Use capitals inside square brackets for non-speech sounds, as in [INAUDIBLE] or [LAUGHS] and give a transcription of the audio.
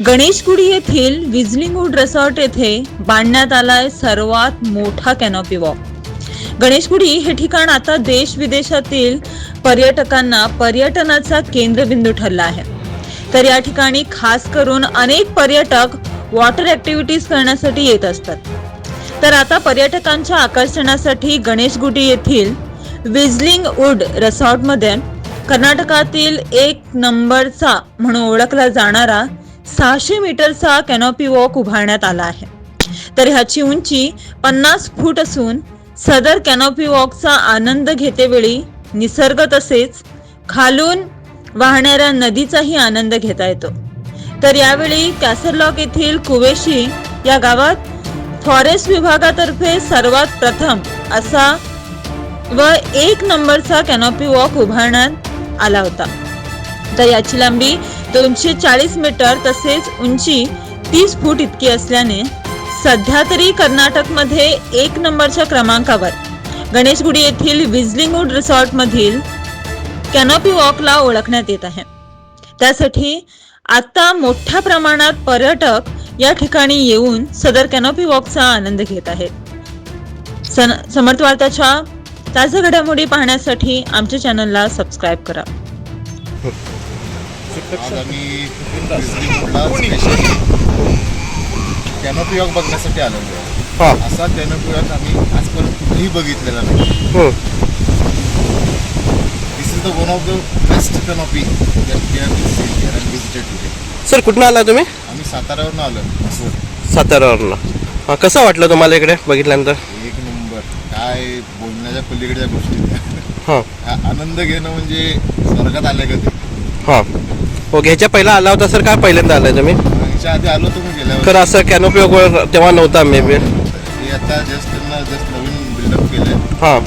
गणेशगुडी येथील विजलिंगवूड रिसॉर्ट येथे बांधण्यात आलाय सर्वात मोठा कॅनॉपी वॉक गणेशगुडी हे ठिकाण आता देश विदेशातील पर्यटकांना पर्यटनाचा केंद्रबिंदू ठरला आहे. तर या ठिकाणी खास करून अनेक पर्यटक वॉटर ऍक्टिव्हिटीज करण्यासाठी येत असतात. तर आता पर्यटकांच्या आकर्षणासाठी गणेशगुडी येथील विजलिंग वूड रिसॉर्टमध्ये कर्नाटकातील एक नंबरचा म्हणून ओळखला जाणारा सहाशे मीटरचा कॅनॉपी वॉक उभारण्यात आला आहे. तर ह्याची उंची पन्नास फूट असून सदर कॅनॉपी वॉकचा आनंद घेतेवेळी निसर्ग तसेच खालून वाहणाऱ्या नदीचाही आनंद घेता येतो. तर यावेळी कॅसरलॉक येथील कुवेशी या गावात फॉरेस्ट विभागातर्फे सर्वात प्रथम असा व एक नंबरचा कॅनॉपी वॉक उभारण्यात आला होता. तर याची लांबी दोनशे चाळीस मीटर तसेच उंची तीस फूट इतकी असल्याने सध्या तरी कर्नाटकमध्ये एक नंबरच्या क्रमांकावर. गणेशगुडी येथील विजलिंगवूड रिसॉर्टमधील कॅनॉपी वॉकला ओळखण्यात येत आहे. त्यासाठी आता मोठ्या प्रमाणात पर्यटक या ठिकाणी येऊन सदर कॅनॉपी वॉकचा आनंद घेत आहेत. सन समर्थ वार्ताच्या ताज्या घडामोडी पाहण्यासाठी आमच्या चॅनलला सबस्क्राईब करा. आज आम्ही [LAUGHS] कॅनोपी वॉक बघण्यासाठी आलेलो आहे. हा. असा कॅनोपी वॉक आम्ही आजपर्यंत कुठेही बघितलेला नाही. This is the one of the best canopy sir कुठून आला तुम्ही? आम्ही साताऱ्यावरून आलो साताऱ्यावरनं. हा कसं वाटलं तुम्हाला इकडे बघितल्यानंतर? एक नंबर. काय बोलण्याच्या पलीकडच्या गोष्टी. हां. हा आनंद घेणं म्हणजे स्वर्गात आले का ते? हां. ओके ह्याच्या पहिला आला होता सर काय पहिल्यांदा आलाय तुम्ही? ह्याच्या आधी आलो तुम्ही गेल्यावर तर असं कॅनोपी वगैरे तेव्हा नव्हता मे बी आता जस्ट त्यांना जस्ट नवीन बिल्डअप केलंय. हां.